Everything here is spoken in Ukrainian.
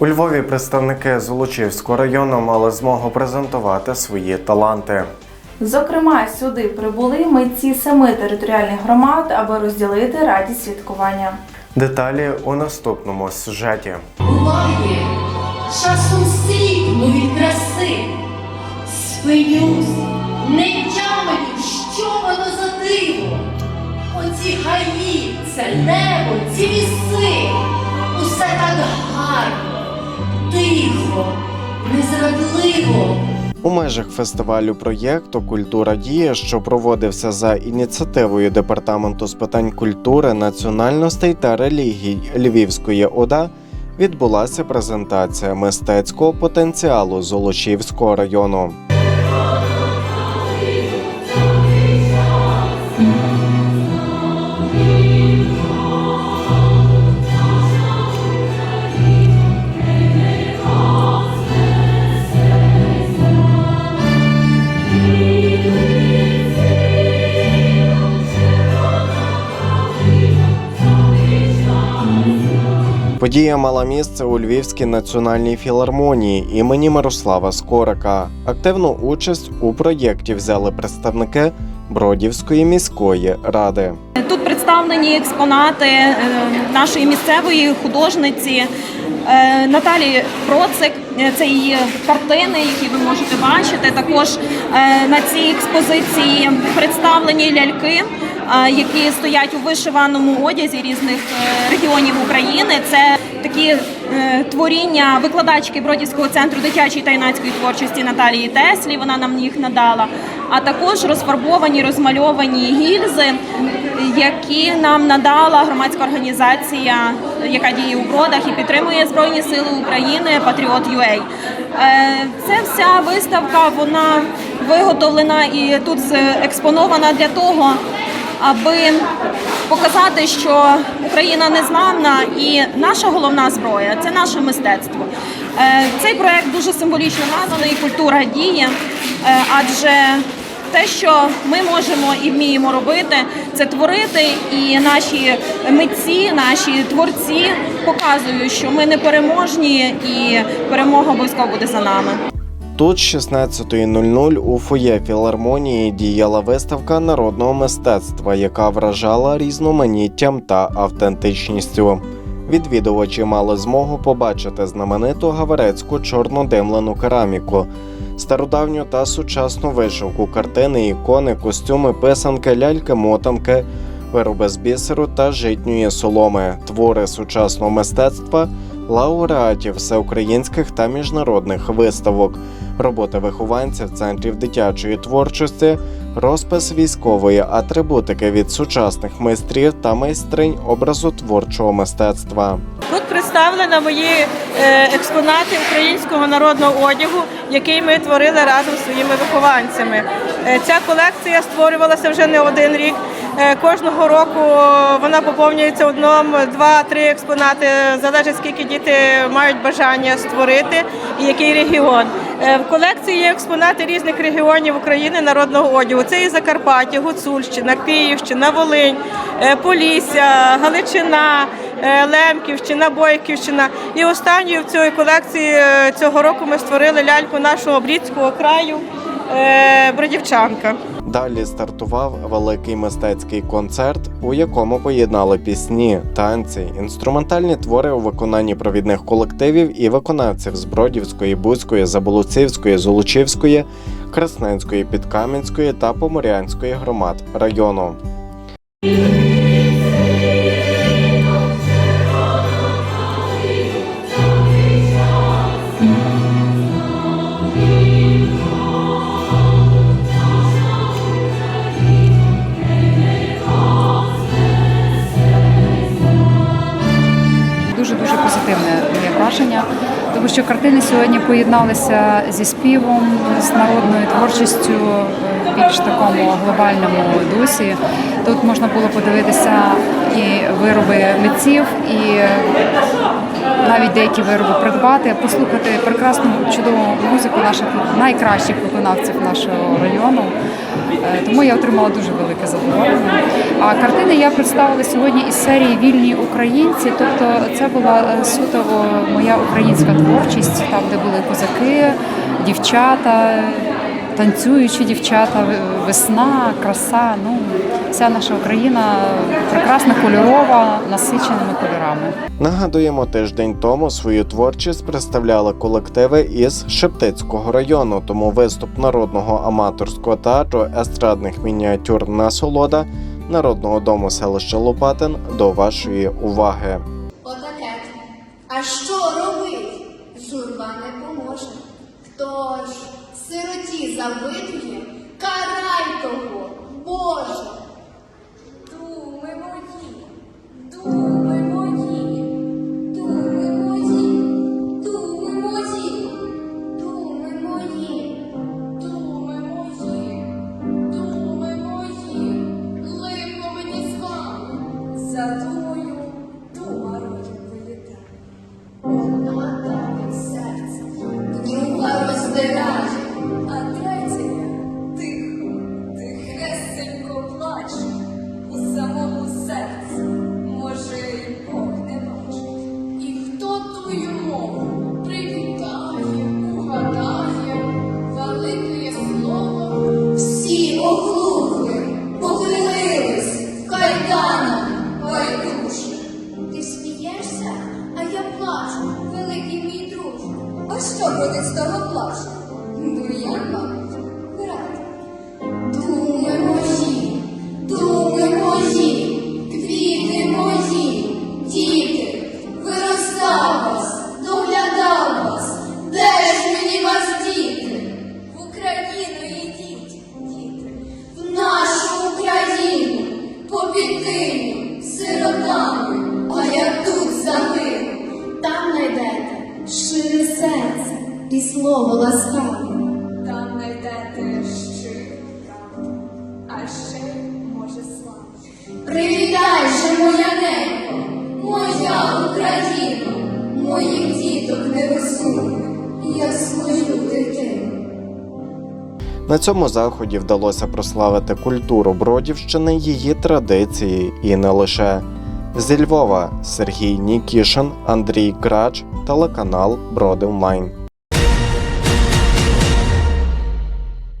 У Львові представники Золочівського району мали змогу презентувати свої таланти. Зокрема, сюди прибули митці семи територіальних громад, аби розділити радість святкування. Деталі у наступному сюжеті. Буває, часом сліпну від краси. Спинюсь, не тямлю, що воно за диво. Оці гаї, це небо, ці ліси. Усе так гарно, тихо, незрадливо. У межах фестивалю проєкту Культура діє, що проводився за ініціативою департаменту з питань культури, національностей та релігій Львівської ОДА, відбулася презентація мистецького потенціалу Золочівського району. Подія мала місце у Львівській національній філармонії імені Мирослава Скорика. Активну участь у проєкті взяли представники Бродівської міської ради. Тут представлені експонати е, нашої місцевої художниці е, Наталі Процик. Це її картини, які ви можете бачити. Також е, на цій експозиції представлені ляльки, які стоять у вишиваному одязі різних е, регіонів України. Це такі е, творіння викладачки Бродівського центру дитячої та юнацької творчості Наталії Теслі. Вона нам їх надала. А також розфарбовані, розмальовані гільзи, які нам надала громадська організація, яка діє у бродах і підтримує Збройні Сили України Патріот UA. Ця вся виставка вона виготовлена і тут експонована для того, аби показати, що Україна незламна і наша головна зброя це наше мистецтво. Е, Цей проект дуже символічно названий Культура діє, е, адже те, що ми можемо і вміємо робити, це творити, і наші митці, наші творці показують, що ми не переможні, і перемога обов'язково буде за нами. Тут з 16.00 у фоє філармонії діяла виставка народного мистецтва, яка вражала різноманіттям та автентичністю. Відвідувачі мали змогу побачити знамениту гаварецьку чорнодимлену кераміку, стародавню та сучасну вишивку, картини, ікони, костюми, писанки, ляльки, мотанки, вироби з бісеру та житньої соломи, твори сучасного мистецтва, лауреатів всеукраїнських та міжнародних виставок, роботи вихованців центрів дитячої творчості, розпис військової атрибутики від сучасних майстрів та майстринь образотворчого мистецтва. Тут представлено мої е, експонати українського народного одягу, який ми творили разом зі своїми вихованцями. Е, Ця колекція створювалася вже не один рік. Е, Кожного року вона поповнюється одном, два-три експонати, залежить скільки діти мають бажання створити і який регіон. Е, В колекції є експонати різних регіонів України народного одягу. Це і Закарпаття, Гуцульщина, Київщина, Волинь, е, Полісся, Галичина. Лемківщина, Бойківщина. І останньою в цій колекції цього року ми створили ляльку нашого брідського краю Бродівчанка. Далі стартував великий мистецький концерт, у якому поєднали пісні, танці, інструментальні твори у виконанні провідних колективів і виконавців з Бродівської, Бузької, Заболоцівської, Золочівської, Красненської, Підкам'янської та Поморянської громад району. Моє враження, тому що картини сьогодні поєдналися зі співом, з народною творчістю. в більш такому глобальному дусі. Тут можна було подивитися і вироби митців, і навіть деякі вироби придбати, послухати прекрасну чудову музику наших найкращих виконавців нашого району. Е, Тому я отримала дуже велике задоволення. А картини я представила сьогодні із серії Вільні українці. Тобто це була е, суто моя українська творчість, там де були козаки, дівчата, танцюючі дівчата, весна, краса. Ну, вся наша Україна прекрасна, кольорова, насиченими кольорами. Нагадуємо, тиждень тому свою творчість представляли колективи із Шептицького району, тому виступ народного аматорського театру естрадних мініатюр Насолода Народного дому селища Лопатин до вашої уваги. Отаке. А що робить? Журба не поможе. Хто ж сироті завидує, карай того, Боже. 的祝福 слово ласкаве. Там найдете правду, а ще, може, славу. Привітай же, моя ненько, моя Україна, моїх діток нерозумних, як свою дитину. На цьому заході вдалося прославити культуру Бродівщини, її традиції і не лише. Зі Львова Сергій Нікішин, Андрій Грач, телеканал Бродив Майн.